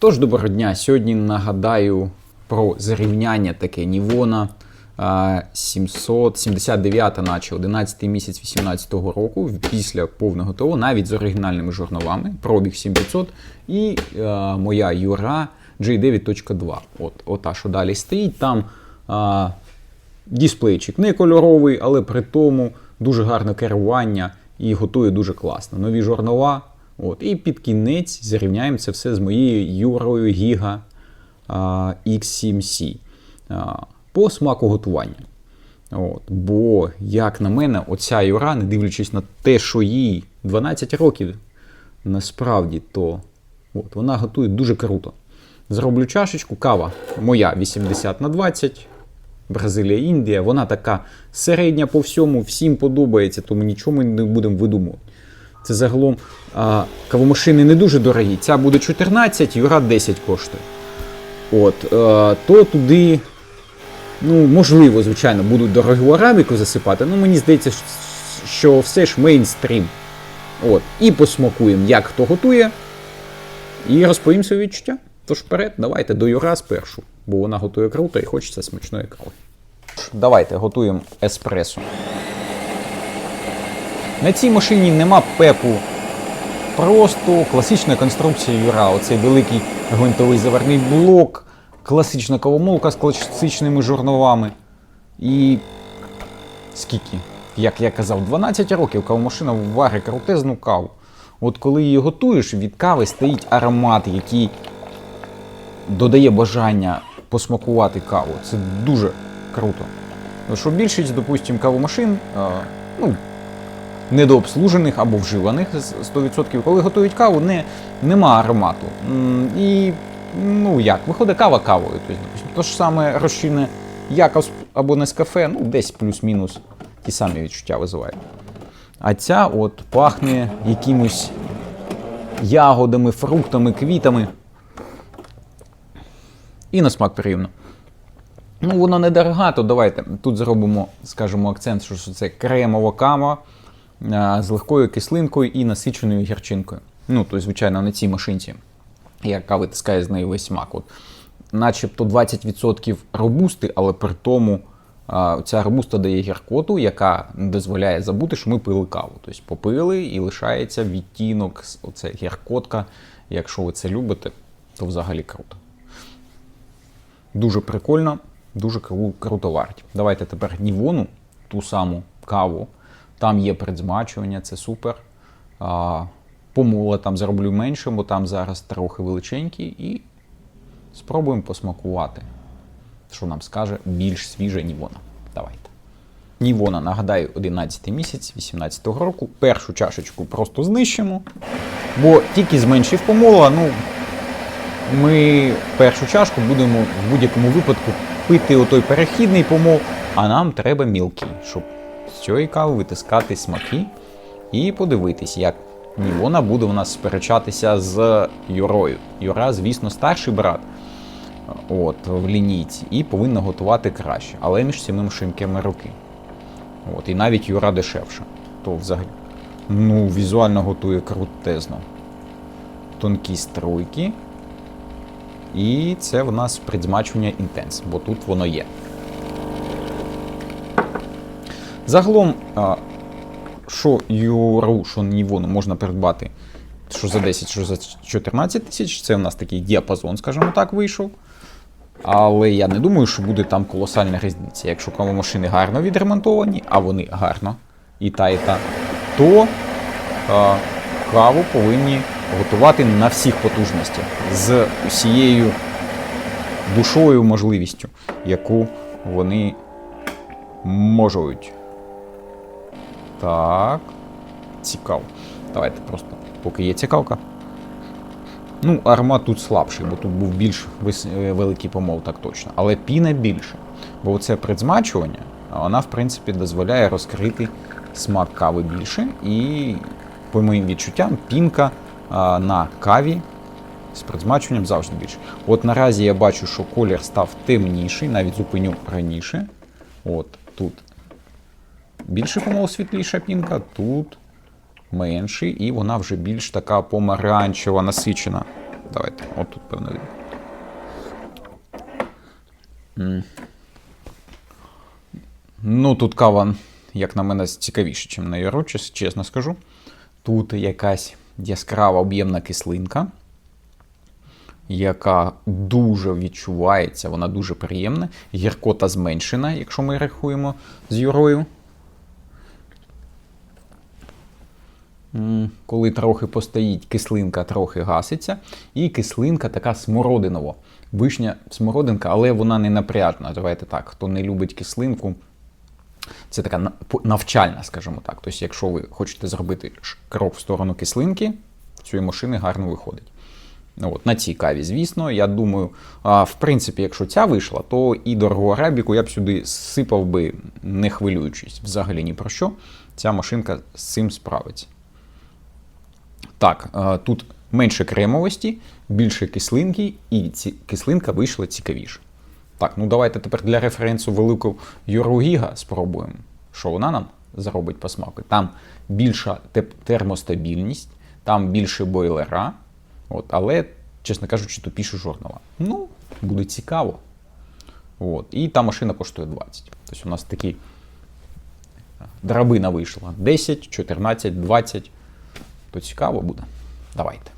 Тож, доброго дня. Сьогодні нагадаю про зарівняння таке Нівона а, 779, наче 11 місяць 18 року, після повного ТО, навіть з оригінальними журналами, пробіг 7500 і а, моя Юра J9.2. От, ота, що далі стоїть. Там а, дисплейчик не кольоровий, але при тому дуже гарне керування і готує дуже класно. Нові журнала. От. І під кінець зарівняємо це все з моєю Юрою Giga X7C по смаку готування. От. Бо, як на мене, оця Юра, не дивлячись на те, що їй 12 років, насправді, то от, вона готує дуже круто. Зроблю чашечку, кава моя 80 на 20. Бразилія, Індія, вона така середня по всьому, всім подобається, тому нічого ми не будемо видумувати. Це загалом а, кавомашини не дуже дорогі. Ця буде 14, Юра 10 коштує. От, а, то туди, ну, можливо, звичайно, будуть дорогу арабіку засипати, але мені здається, що все ж мейнстрім. От, і посмакуємо, як хто готує, і розповім свої відчуття. Тож вперед, давайте до Юра спершу, бо вона готує круто і хочеться смачної кави. Давайте готуємо еспресо. На цій машині нема пепу. Просто класична конструкція Юра. Оцей великий гвинтовий заварний блок, класична кавомолка з класичними журналами. І скільки? Як я казав, 12 років кавомашина варить крутезну каву. От коли її готуєш, від кави стоїть аромат, який додає бажання посмакувати каву. Це дуже круто. Що більшість, допустимо, кавомашин, а, ну, недообслужених або вживаних з 100%, коли готують каву, не, нема аромату. І ну як, виходить кава кавою. Тобто, то ж саме розчинне Якобс або Нескафе, ну десь плюс-мінус ті самі відчуття визиває. А ця от пахне якимось ягодами, фруктами, квітами. І на смак приємно. Ну, воно недорога, то давайте тут зробимо, скажімо, акцент, що це кремова кава з легкою кислинкою і насиченою гірчинкою. Ну, тобто, звичайно, на цій машинці, яка витискає з неї весь смак. От. Начебто 20% робусти, але при тому ця робуста дає гіркоту, яка дозволяє забути, що ми пили каву. Тобто попили і лишається відтінок, оце гіркотка. Якщо ви це любите, то взагалі круто. Дуже прикольно, дуже круто варті. Давайте тепер Нівону, ту саму каву. Там є предзмачування, це супер. А, помола там зроблю менше, бо там зараз трохи величенький. І спробуємо посмакувати, що нам скаже більш свіжа Нівона. Давайте. Нівона, нагадаю, 11 місяць 18-го року. Першу чашечку просто знищимо, бо тільки зменшив помола, ну, ми першу чашку будемо в будь-якому випадку пити отой перехідний помол, а нам треба мілкий, щоб цієї кави витискати смаки і подивитись, як Нівона буде у нас сперечатися з Юрою. Юра, звісно, старший брат от, в лінійці і повинна готувати краще, але між цими машинками роки. От, і навіть Юра дешевша. То взагалі. Ну, візуально готує крутезно. Тонкі струйки. І це в нас предзмачування інтенс, бо тут воно є. Загалом, що Юру, що Нівону можна придбати, що за 10, що за 14 тисяч, це у нас такий діапазон, скажімо так, вийшов. Але я не думаю, що буде там колосальна різниця. Якщо кавомашини гарно відремонтовані, а вони гарно, і та, і та, то а, каву повинні готувати на всіх потужностях з усією душою можливістю, яку вони можуть. Так. Цікаво. Давайте просто, поки є цікавка. Ну, аромат тут слабший, бо тут був більш е, великий помол, так точно. Але піна більше. Бо оце предзмачування, вона, в принципі, дозволяє розкрити смак кави більше. І, по моїм відчуттям, пінка а, на каві з предзмачуванням завжди більше. От наразі я бачу, що колір став темніший, навіть зупиню раніше. От тут більше помол світліша пінка, тут менший, і вона вже більш така помаранчева, насичена. Давайте, от тут певно. видно. Ну, тут кава, як на мене, цікавіше, ніж на Євро, чесно скажу. Тут якась яскрава об'ємна кислинка, яка дуже відчувається, вона дуже приємна. Гіркота зменшена, якщо ми рахуємо з юрою. Коли трохи постоїть, кислинка трохи гаситься, і кислинка така смородинова. Вишня смородинка, але вона не напряжна. Давайте так, хто не любить кислинку, це така навчальна, скажімо так. Тобто, якщо ви хочете зробити крок в сторону кислинки, цієї машини гарно виходить. От, на цій каві, звісно, я думаю, а, в принципі, якщо ця вийшла, то і дорогу арабіку я б сюди сипав би, не хвилюючись взагалі ні про що. Ця машинка з цим справиться. Так, е, тут менше кремовості, більше кислинки, і ці, кислинка вийшла цікавіше. Так, ну давайте тепер для референсу велику Юру Гіга спробуємо. Що вона нам зробить по смаку? Там більша термостабільність, там більше бойлера, от, але, чесно кажучи, тупіше жорнала. Ну, буде цікаво. От. І та машина коштує 20. Тобто у нас такі драбина вийшла 10, 14, 20. То цікаво буде. Давайте.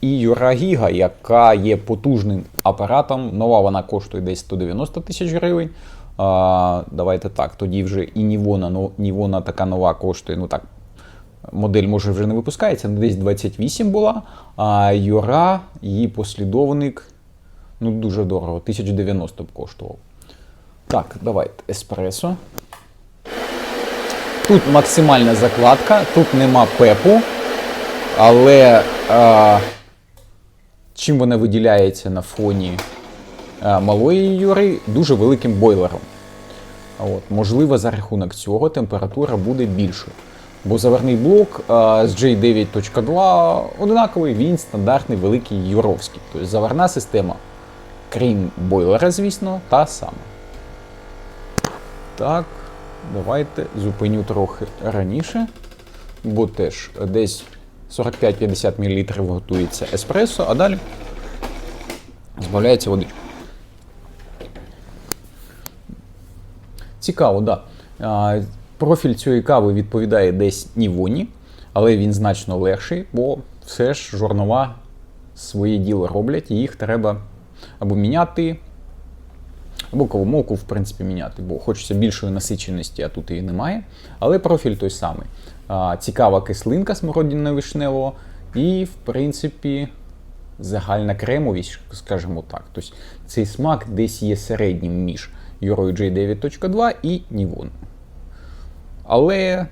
І Юрагіга, яка є потужним апаратом, нова вона коштує десь 190 тисяч гривень. А, давайте так, тоді вже і Нівона, ну, Нівона така нова коштує, ну так, модель може вже не випускається, ну, десь 28 була. А Юра, її послідовник, ну дуже дорого, 1090 б коштував. Так, давайте еспресо. Тут максимальна закладка, тут нема пепу, але а, чим вона виділяється на фоні а, малої юри, дуже великим бойлером. От, можливо, за рахунок цього температура буде більшою. Бо заварний блок а, з J9.2 однаковий, він стандартний великий юровський. Тобто заварна система, крім бойлера, звісно, та сама. Так, давайте зупиню трохи раніше, бо теж десь 45-50 мл готується еспресо, а далі збавляється водичка. Цікаво, так. Да. Профіль цієї кави відповідає десь Нівоні, але він значно легший, бо все ж жорнова своє діло роблять, і їх треба або міняти, або кавомолку, в принципі, міняти, бо хочеться більшої насиченості, а тут її немає. Але профіль той самий. Цікава кислинка смородинно-вишневого і, в принципі, загальна кремовість, скажімо так. Тобто цей смак десь є середнім між Юрою J9.2 і Нівон. Але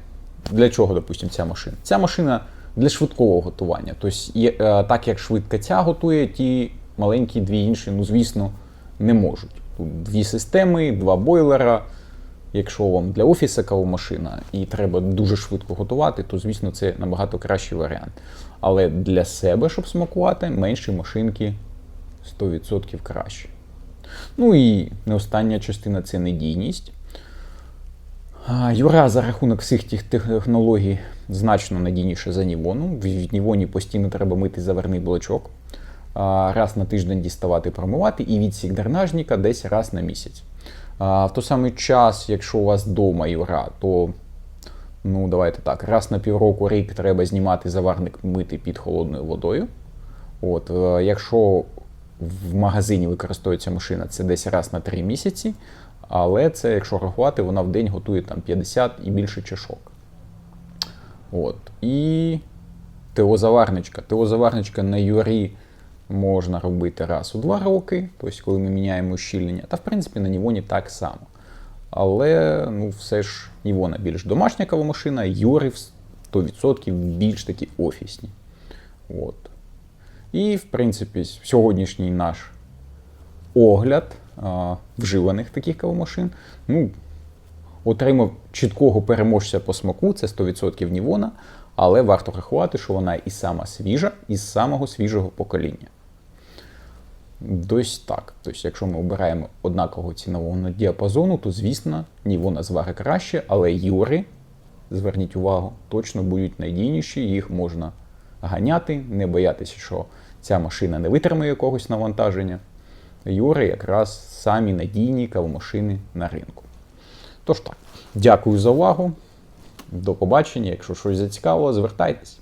для чого, допустимо, ця машина? Ця машина для швидкого готування. Тобто, е, так як швидко ця готує, ті маленькі дві інші, ну, звісно, не можуть. Дві системи, два бойлера. Якщо вам для офісу кавомашина і треба дуже швидко готувати, то звісно це набагато кращий варіант. Але для себе, щоб смакувати, менші машинки 100% краще. Ну і не остання частина це надійність. Юра за рахунок всіх тих технологій значно надійніше за Нівону. В Нівоні постійно треба мити заверний блочок, раз на тиждень діставати, промивати, і відсік дренажника десь раз на місяць. В той самий час, якщо у вас вдома Юра, то ну давайте так, раз на півроку рік треба знімати заварник мити під холодною водою. От, е, Якщо в магазині використовується машина, це десь раз на 3 місяці. Але це, якщо рахувати, вона в день готує там 50 і більше чашок. От. І ТО-заварничка. ТО-заварничка на Юрі можна робити раз у 2 роки, тобто коли ми міняємо щільнення. Та в принципі на Нівоні так само. Але ну, все ж Нівона більш домашня кавомашина, Юри в 100% більш такі офісні. От. І, в принципі, сьогоднішній наш огляд а, вживаних таких кавомашин. Ну, отримав чіткого переможця по смаку, це 100% Нівона, але варто рахувати, що вона і сама свіжа, із самого свіжого покоління. Дось так. Тобто, якщо ми обираємо однакового цінового діапазону, то, звісно, Нівона звари краще, але Юри зверніть увагу, точно будуть надійніші, їх можна ганяти, не боятися, що ця машина не витримає якогось навантаження. Юри якраз самі надійні кавомашини на ринку. Тож так, дякую за увагу. До побачення. Якщо щось зацікавило, звертайтесь.